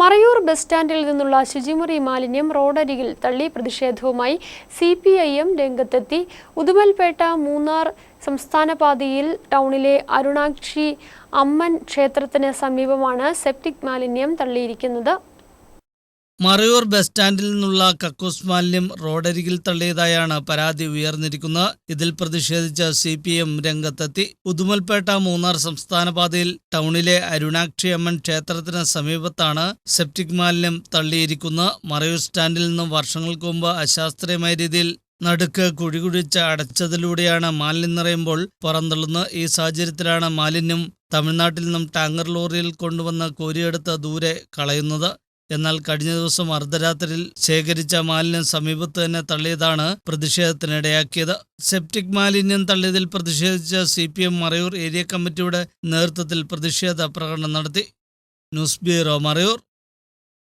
Marayur bus സ്റ്റാൻഡിൽ നിന്നുള്ള ശുചിമുറി മാലിന്യം റോഡരികിൽ തള്ളി പ്രതിഷേധവുമായി സി പി ഐ എം രംഗത്തെത്തി. ഉദുമൽപേട്ട മൂന്നാർ സംസ്ഥാന പാതയിൽ ടൗണിലെ അരുണാക്ഷി അമ്മൻ ക്ഷേത്രത്തിന് സമീപമാണ് സെപ്റ്റിക് മാലിന്യം തള്ളിയിരിക്കുന്നത്. മറയൂർ ബസ് സ്റ്റാൻഡിൽ നിന്നുള്ള കക്കൂസ് മാലിന്യം റോഡരികിൽ തള്ളിയതായാണ് പരാതി ഉയർന്നിരിക്കുന്നത് ഇതിൽ പ്രതിഷേധിച്ച് സി പി എം രംഗത്തെത്തി. ഉദുമൽപേട്ട മൂന്നാർ സംസ്ഥാന പാതയിൽ ടൗണിലെ അരുണാക്ഷി അമ്മൻ ക്ഷേത്രത്തിന് സമീപത്താണ് സെപ്റ്റിക് മാലിന്യം തള്ളിയിരിക്കുന്നത്. മറയൂർ സ്റ്റാൻഡിൽ നിന്നും വർഷങ്ങൾക്ക് മുമ്പ് അശാസ്ത്രീയമായ രീതിയിൽ നടുക്ക് കുഴികുഴിച്ച് അടച്ചതിലൂടെയാണ് മാലിന്യം നിറയുമ്പോൾ പുറന്തള്ളുന്നത് ഈ സാഹചര്യത്തിലാണ് മാലിന്യം തമിഴ്നാട്ടിൽ നിന്നും ടാങ്കർ ലോറിയിൽ കൊണ്ടുവന്ന് കോരിയെടുത്ത് ദൂരെ കളയുന്നത്. എന്നാൽ കഴിഞ്ഞ ദിവസം അർദ്ധരാത്രിയിൽ ശേഖരിച്ച മാലിന്യം സമീപത്ത് തന്നെ തള്ളിയതാണ് പ്രതിഷേധത്തിനിടയാക്കിയത്. സെപ്റ്റിക് മാലിന്യം തള്ളിയതിൽ പ്രതിഷേധിച്ച C P M Marayur area കമ്മിറ്റിയുടെ നേതൃത്വത്തിൽ പ്രതിഷേധ പ്രകടനം നടത്തി. News bureau Marayur.